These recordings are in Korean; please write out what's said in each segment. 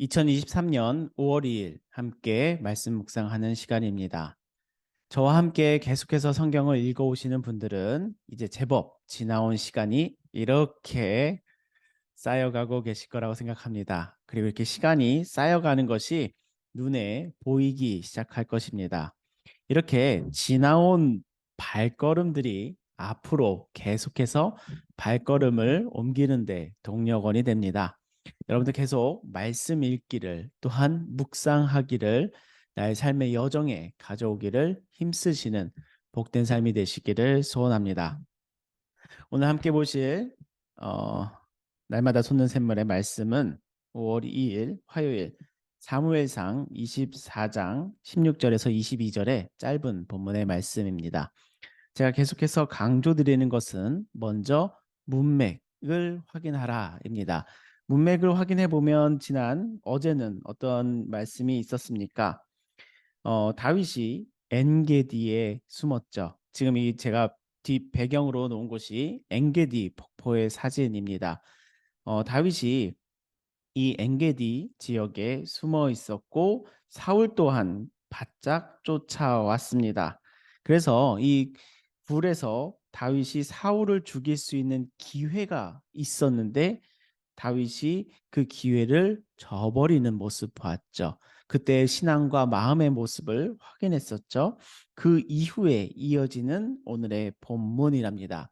2023년 5월 2일 함께 말씀 묵상하는 시간입니다. 저와 함께 계속해서 성경을 읽어오시는 분들은 이제 제법 지나온 시간이 이렇게 쌓여가고 계실 거라고 생각합니다. 그리고 이렇게 시간이 쌓여가는 것이 눈에 보이기 시작할 것입니다. 이렇게 지나온 발걸음들이 앞으로 계속해서 발걸음을 옮기는데 동력원이 됩니다. 여러분들 계속 말씀 읽기를 또한 묵상하기를 나의 삶의 여정에 가져오기를 힘쓰시는 복된 삶이 되시기를 소원합니다. 오늘 함께 보실 어, 날마다 솟는 샘물의 말씀은 5월 2일 화요일 사무엘상 24장 16절에서 22절의 짧은 본문의 말씀입니다. 제가 계속해서 강조드리는 것은 먼저 문맥을 확인하라입니다. 문맥을 확인해 보면 지난 어제는 어떤 말씀이 있었습니까? 어, 다윗이 엔게디에 숨었죠. 지금 이 제가 뒷 배경으로 놓은 곳이 엔게디 폭포의 사진입니다. 어, 다윗이 이 엔게디 지역에 숨어 있었고 사울 또한 바짝 쫓아왔습니다. 그래서 이 불에서 다윗이 사울을 죽일 수 있는 기회가 있었는데 다윗이 그 기회를 저버리는 모습 보았죠. 그때 신앙과 마음의 모습을 확인했었죠. 그 이후에 이어지는 오늘의 본문이랍니다.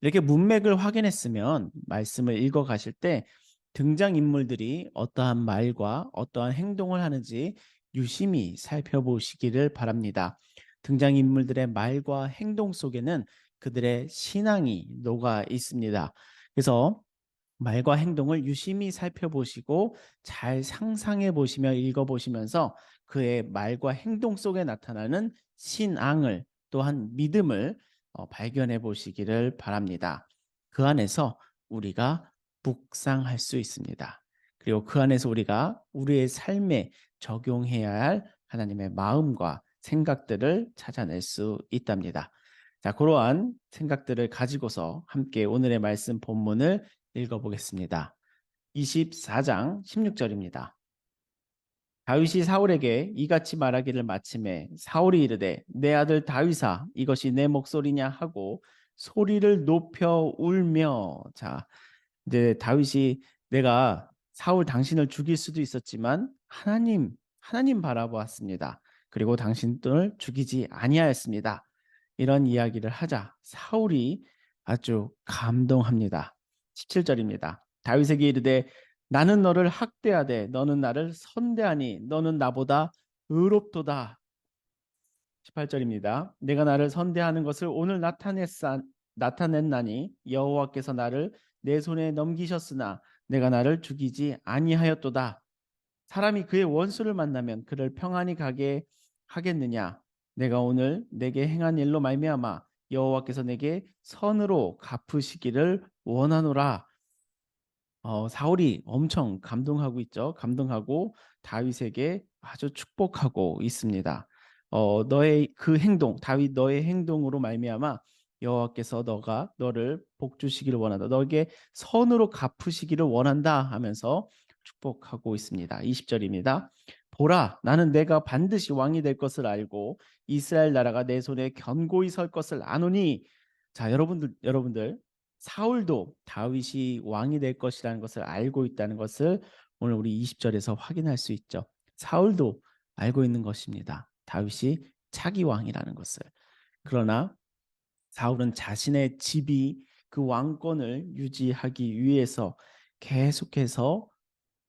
이렇게 문맥을 확인했으면 말씀을 읽어 가실 때 등장 인물들이 어떠한 말과 어떠한 행동을 하는지 유심히 살펴보시기를 바랍니다. 등장 인물들의 말과 행동 속에는 그들의 신앙이 녹아 있습니다. 그래서 말과 행동을 유심히 살펴보시고 잘 상상해 보시며 읽어 보시면서 그의 말과 행동 속에 나타나는 신앙을 또한 믿음을 어, 발견해 보시기를 바랍니다. 그 안에서 우리가 묵상할 수 있습니다. 그리고 그 안에서 우리가 우리의 삶에 적용해야 할 하나님의 마음과 생각들을 찾아낼 수 있답니다. 자, 그러한 생각들을 가지고서 함께 오늘의 말씀 본문을 읽어보겠습니다. 24장 16절입니다. 다윗이 사울에게 이같이 말하기를 마침에 사울이 이르되 내 아들 다윗아 이것이 내 목소리냐 하고 소리를 높여 울며 자 이제 다윗이 내가 사울 당신을 죽일 수도 있었지만 하나님 하나님 바라보았습니다. 그리고 당신을 죽이지 아니하였습니다. 이런 이야기를 하자 사울이 아주 감동합니다. 17절입니다. 다윗에게 이르되 나는 너를 학대하되 너는 나를 선대하니 너는 나보다 의롭도다. 18절입니다. 내가 나를 선대하는 것을 오늘 나타냈나니 여호와께서 나를 내 손에 넘기셨으나 내가 나를 죽이지 아니하였도다. 사람이 그의 원수를 만나면 그를 평안히 가게 하겠느냐? 내가 오늘 내게 행한 일로 말미암아 여호와께서 내게 선으로 갚으시기를 원하노라. 어, 사울이 엄청 감동하고 있죠. 감동하고 다윗에게 아주 축복하고 있습니다. 어, 너의 그 행동, 다윗 너의 행동으로 말미암아 여호와께서 너가 너를 복 주시기를 원한다. 너에게 선으로 갚으시기를 원한다 하면서 축복하고 있습니다. 20절입니다. 보라 나는 내가 반드시 왕이 될 것을 알고 이스라엘 나라가 내 손에 견고히 설 것을 아노니 자 여러분들 여러분들 사울도 다윗이 왕이 될 것이라는 것을 알고 있다는 것을 오늘 우리 20절에서 확인할 수 있죠. 사울도 알고 있는 것입니다. 다윗이 차기 왕이라는 것을. 그러나 사울은 자신의 집이 그 왕권을 유지하기 위해서 계속해서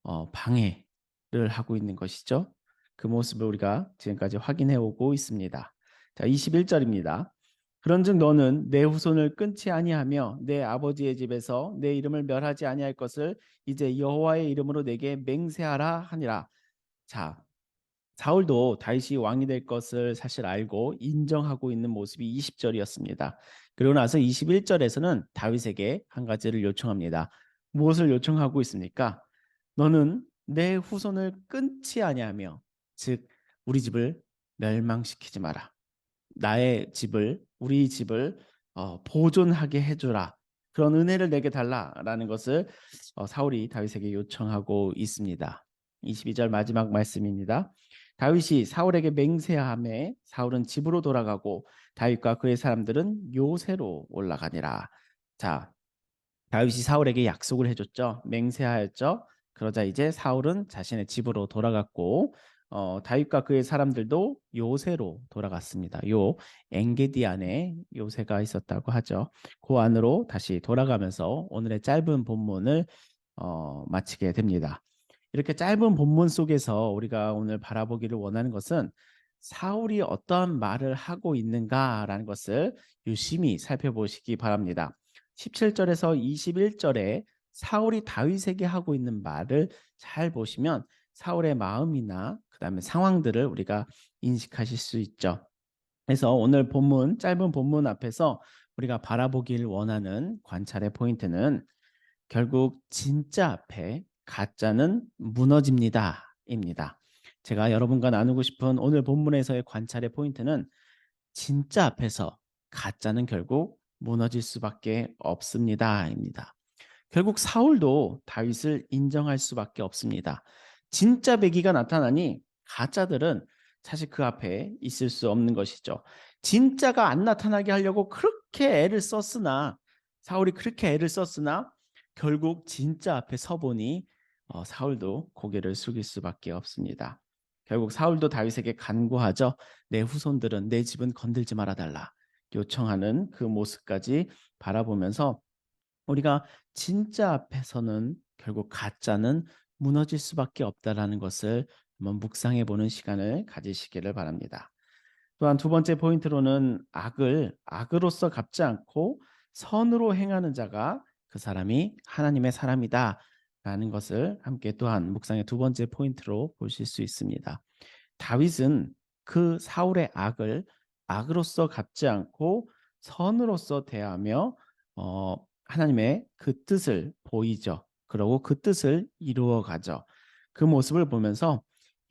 어, 방해를 하고 있는 것이죠. 그 모습을 우리가 지금까지 확인해 오고 있습니다. 자, 21절입니다. 그런즉 너는 내 후손을 끊지 아니하며 내 아버지의 집에서 내 이름을 멸하지 아니할 것을 이제 여호와의 이름으로 내게 맹세하라 하니라. 자, 사울도 다윗이 왕이 될 것을 사실 알고 인정하고 있는 모습이 20절이었습니다. 그리고 나서 21절에서는 다윗에게 한 가지를 요청합니다. 무엇을 요청하고 있습니까? 너는 내 후손을 끊지 아니하며 즉 우리 집을 멸망시키지 마라. 나의 집을 우리 집을 어, 보존하게 해주라. 그런 은혜를 내게 달라라는 것을 어, 사울이 다윗에게 요청하고 있습니다. 22절 마지막 말씀입니다. 다윗이 사울에게 맹세함에 사울은 집으로 돌아가고 다윗과 그의 사람들은 요새로 올라가니라. 자, 다윗이 사울에게 약속을 해줬죠. 맹세하였죠. 그러자 이제 사울은 자신의 집으로 돌아갔고 어, 다윗과 그의 사람들도 요새로 돌아갔습니다. 요 엥게디 안에 요새가 있었다고 하죠. 그 안으로 다시 돌아가면서 오늘의 짧은 본문을 어, 마치게 됩니다. 이렇게 짧은 본문 속에서 우리가 오늘 바라보기를 원하는 것은 사울이 어떠한 말을 하고 있는가라는 것을 유심히 살펴보시기 바랍니다. 17절에서 21절에 사울이 다윗에게 하고 있는 말을 잘 보시면 사울의 마음이나 그다음에 상황들을 우리가 인식하실 수 있죠. 그래서 오늘 본문 짧은 본문 앞에서 우리가 바라보길 원하는 관찰의 포인트는 결국 진짜 앞에 가짜는 무너집니다입니다. 제가 여러분과 나누고 싶은 오늘 본문에서의 관찰의 포인트는 진짜 앞에서 가짜는 결국 무너질 수밖에 없습니다입니다. 결국 사울도 다윗을 인정할 수밖에 없습니다. 진짜 배기가 나타나니 가짜들은 사실 그 앞에 있을 수 없는 것이죠. 진짜가 안 나타나게 하려고 그렇게 애를 썼으나 사울이 그렇게 애를 썼으나 결국 진짜 앞에 서보니 어, 사울도 고개를 숙일 수밖에 없습니다. 결국 사울도 다윗에게 간구하죠. 내 후손들은 내 집은 건들지 말아 달라. 요청하는 그 모습까지 바라보면서 우리가 진짜 앞에서는 결국 가짜는 무너질 수밖에 없다라는 것을 한번 묵상해 보는 시간을 가지시기를 바랍니다. 또한 두 번째 포인트로는 악을 악으로서 갚지 않고 선으로 행하는 자가 그 사람이 하나님의 사람이다. 라는 것을 함께 또한 묵상의 두 번째 포인트로 보실 수 있습니다. 다윗은 그 사울의 악을 악으로서 갚지 않고 선으로서 대하며 어, 하나님의 그 뜻을 보이죠. 그러고 그 뜻을 이루어 가죠. 그 모습을 보면서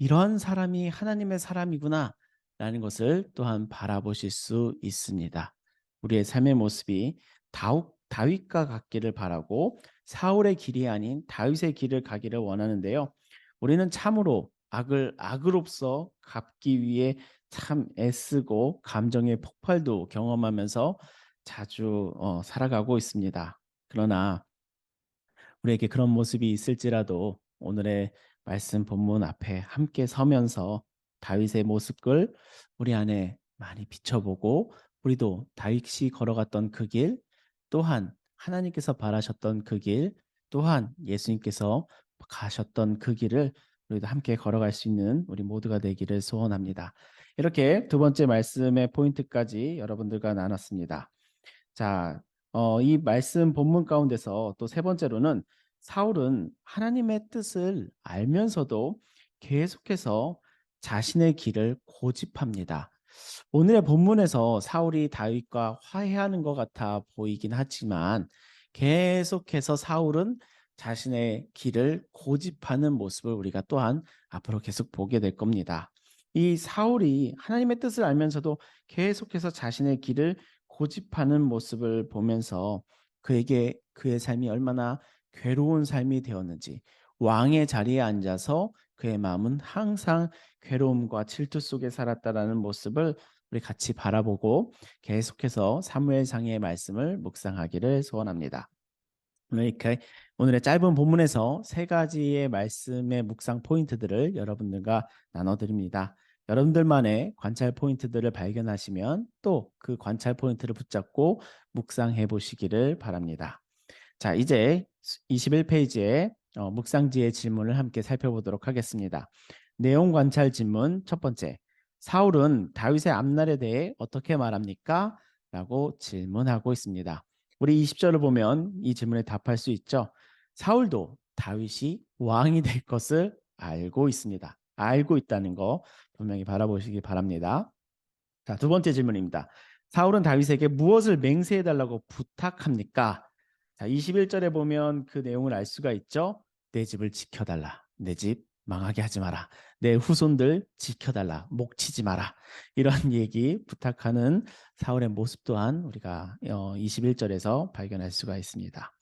이러한 사람이 하나님의 사람이구나 라는 것을 또한 바라보실 수 있습니다. 우리의 삶의 모습이 다욱 다윗과 같기를 바라고 사울의 길이 아닌 다윗의 길을 가기를 원하는데요. 우리는 참으로 악을 악으로서 갚기 위해 참 애쓰고 감정의 폭발도 경험하면서 자주 어, 살아가고 있습니다. 그러나 우리에게 그런 모습이 있을지라도 오늘의 말씀 본문 앞에 함께 서면서 다윗의 모습을 우리 안에 많이 비춰보고 우리도 다윗이 걸어갔던 그 길 또한 하나님께서 바라셨던 그 길 또한 예수님께서 가셨던 그 길을 우리도 함께 걸어갈 수 있는 우리 모두가 되기를 소원합니다. 이렇게 두 번째 말씀의 포인트까지 여러분들과 나눴습니다. 자, 어, 이 말씀 본문 가운데서 또 세 번째로는 사울은 하나님의 뜻을 알면서도 계속해서 자신의 길을 고집합니다. 오늘의 본문에서 사울이 다윗과 화해하는 것 같아 보이긴 하지만 계속해서 사울은 자신의 길을 고집하는 모습을 우리가 또한 앞으로 계속 보게 될 겁니다. 이 사울이 하나님의 뜻을 알면서도 계속해서 자신의 길을 고집하는 모습을 보면서 그에게 그의 삶이 얼마나 괴로운 삶이 되었는지 왕의 자리에 앉아서 그의 마음은 항상 괴로움과 질투 속에 살았다라는 모습을 우리 같이 바라보고 계속해서 사무엘상의 말씀을 묵상하기를 소원합니다. 오늘 이렇게 오늘의 짧은 본문에서 세 가지의 말씀의 묵상 포인트들을 여러분들과 나눠드립니다. 여러분들만의 관찰 포인트들을 발견하시면 또 그 관찰 포인트를 붙잡고 묵상해 보시기를 바랍니다. 자, 이제 21페이지에 어, 묵상지의 질문을 함께 살펴보도록 하겠습니다. 내용 관찰 질문 첫 번째. 사울은 다윗의 앞날에 대해 어떻게 말합니까? 라고 질문하고 있습니다. 우리 20절을 보면 이 질문에 답할 수 있죠. 사울도 다윗이 왕이 될 것을 알고 있습니다. 알고 있다는 거 분명히 바라보시기 바랍니다. 자, 두 번째 질문입니다. 사울은 다윗에게 무엇을 맹세해 달라고 부탁합니까? 자, 21절에 보면 그 내용을 알 수가 있죠. 내 집을 지켜달라. 내 집 망하게 하지 마라. 내 후손들 지켜달라. 목 치지 마라. 이런 얘기 부탁하는 사울의 모습 또한 우리가 21절에서 어, 발견할 수가 있습니다.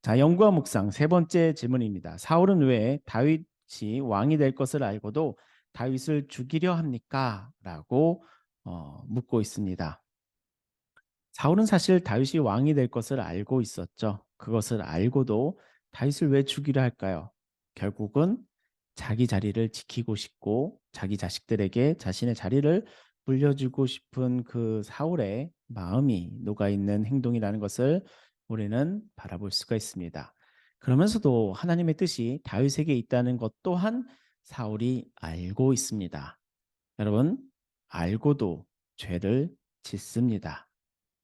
자, 영과 묵상 세 번째 질문입니다. 사울은 왜 다윗 다윗이 왕이 될 것을 알고도 다윗을 죽이려 합니까? 라고 어, 묻고 있습니다. 사울은 사실 다윗이 왕이 될 것을 알고 있었죠. 그것을 알고도 다윗을 왜 죽이려 할까요? 결국은 자기 자리를 지키고 싶고 자기 자식들에게 자신의 자리를 물려주고 싶은 그 사울의 마음이 녹아 있는 행동이라는 것을 우리는 바라볼 수가 있습니다. 그러면서도 하나님의 뜻이 다윗에게 있다는 것 또한 사울이 알고 있습니다. 여러분, 알고도 죄를 짓습니다.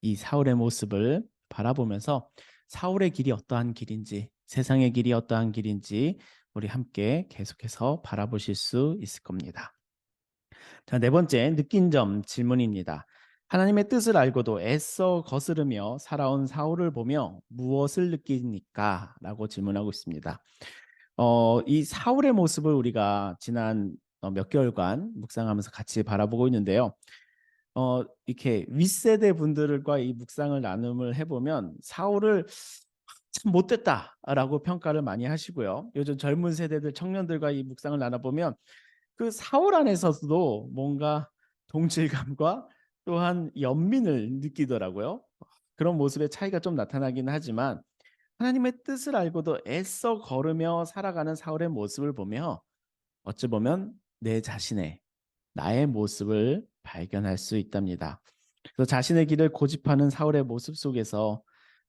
이 사울의 모습을 바라보면서 사울의 길이 어떠한 길인지, 세상의 길이 어떠한 길인지 우리 함께 계속해서 바라보실 수 있을 겁니다. 자, 네 번째 느낀 점 질문입니다. 하나님의 뜻을 알고도 애써 거스르며 살아온 사울을 보며 무엇을 느끼니까? 라고 질문하고 있습니다. 어, 이 사울의 모습을 우리가 지난 어, 몇 개월간 묵상하면서 같이 바라보고 있는데요. 어, 이렇게 윗세대 분들과 이 묵상을 나눔을 해보면 사울을 참 못됐다라고 평가를 많이 하시고요. 요즘 젊은 세대들 청년들과 이 묵상을 나눠보면 그 사울 안에서도 뭔가 동질감과 또한 연민을 느끼더라고요. 그런 모습의 차이가 좀 나타나긴 하지만 하나님의 뜻을 알고도 애써 걸으며 살아가는 사울의 모습을 보며 어찌 보면 내 자신의 나의 모습을 발견할 수 있답니다. 그래서 자신의 길을 고집하는 사울의 모습 속에서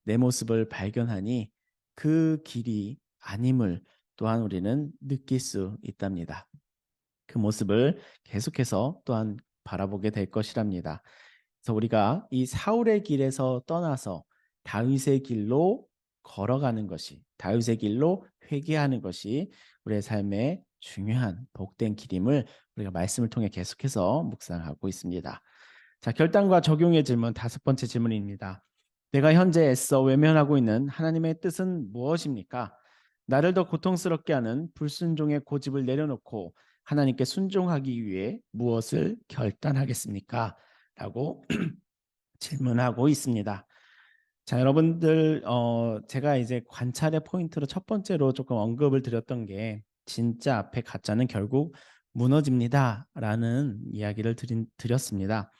내 모습을 발견하니 그 길이 아님을 또한 우리는 느낄 수 있답니다. 그 모습을 계속해서 또한 바라보게 될 것이랍니다. 그래서 우리가 이 사울의 길에서 떠나서 다윗의 길로 걸어가는 것이 다윗의 길로 회개하는 것이 우리의 삶의 중요한 복된 길임을 우리가 말씀을 통해 계속해서 묵상하고 있습니다. 자, 결단과 적용의 질문 다섯 번째 질문입니다. 내가 현재 애써 외면하고 있는 하나님의 뜻은 무엇입니까? 나를 더 고통스럽게 하는 불순종의 고집을 내려놓고 하나님께 순종하기 위해 무엇을 결단하겠습니까? 라고 질문하고 있습니다. 자, 여러분들, 어, 제가 이제 관찰의 포인트로 첫 번째로 조금 언급을 드렸던 게 진짜 앞에 가짜는 결국 무너집니다. 라는 이야기를 드린, 드렸습니다.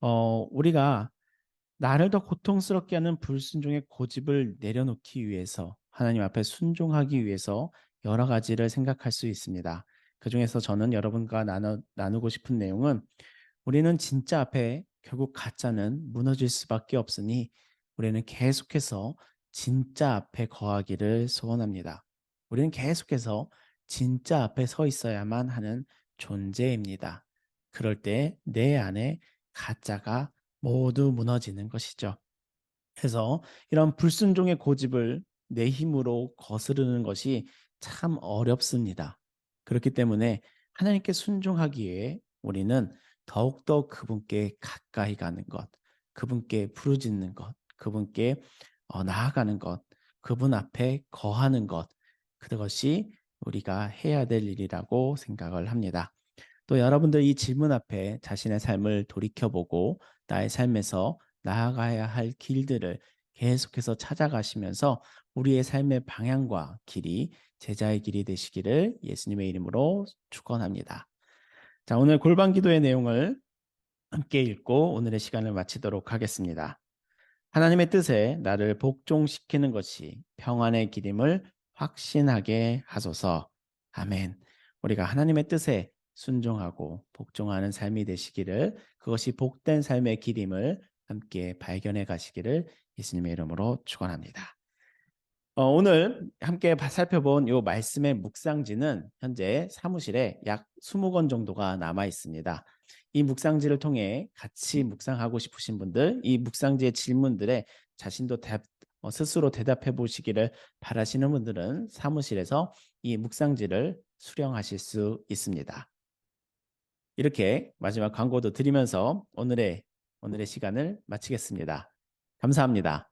어, 우리가 나를 더 고통스럽게 하는 불순종의 고집을 내려놓기 위해서 하나님 앞에 순종하기 위해서 여러 가지를 생각할 수 있습니다. 그 중에서 저는 여러분과 나누, 나누고 싶은 내용은 우리는 진짜 앞에 결국 가짜는 무너질 수밖에 없으니 우리는 계속해서 진짜 앞에 거하기를 소원합니다. 우리는 계속해서 진짜 앞에 서 있어야만 하는 존재입니다. 그럴 때 내 안에 가짜가 모두 무너지는 것이죠. 그래서 이런 불순종의 고집을 내 힘으로 거스르는 것이 참 어렵습니다. 그렇기 때문에 하나님께 순종하기에 우리는 더욱더 그분께 가까이 가는 것, 그분께 부르짖는 것, 그분께 어, 나아가는 것, 그분 앞에 거하는 것, 그것이 우리가 해야 될 일이라고 생각을 합니다. 또 여러분들 이 질문 앞에 자신의 삶을 돌이켜보고 나의 삶에서 나아가야 할 길들을 계속해서 찾아가시면서 우리의 삶의 방향과 길이 제자의 길이 되시기를 예수님의 이름으로 축원합니다. 자, 오늘 골반 기도의 내용을 함께 읽고 오늘의 시간을 마치도록 하겠습니다. 하나님의 뜻에 나를 복종시키는 것이 평안의 길임을 확신하게 하소서. 아멘. 우리가 하나님의 뜻에 순종하고 복종하는 삶이 되시기를 그것이 복된 삶의 길임을 함께 발견해 가시기를 예수님의 이름으로 축원합니다. 어, 오늘 함께 살펴본 이 말씀의 묵상지는 현재 사무실에 약 20권 정도가 남아 있습니다. 이 묵상지를 통해 같이 묵상하고 싶으신 분들, 이 묵상지의 질문들에 자신도 대, 어, 스스로 대답해 보시기를 바라시는 분들은 사무실에서 이 묵상지를 수령하실 수 있습니다. 이렇게 마지막 광고도 드리면서 오늘의 오늘의 시간을 마치겠습니다. 감사합니다.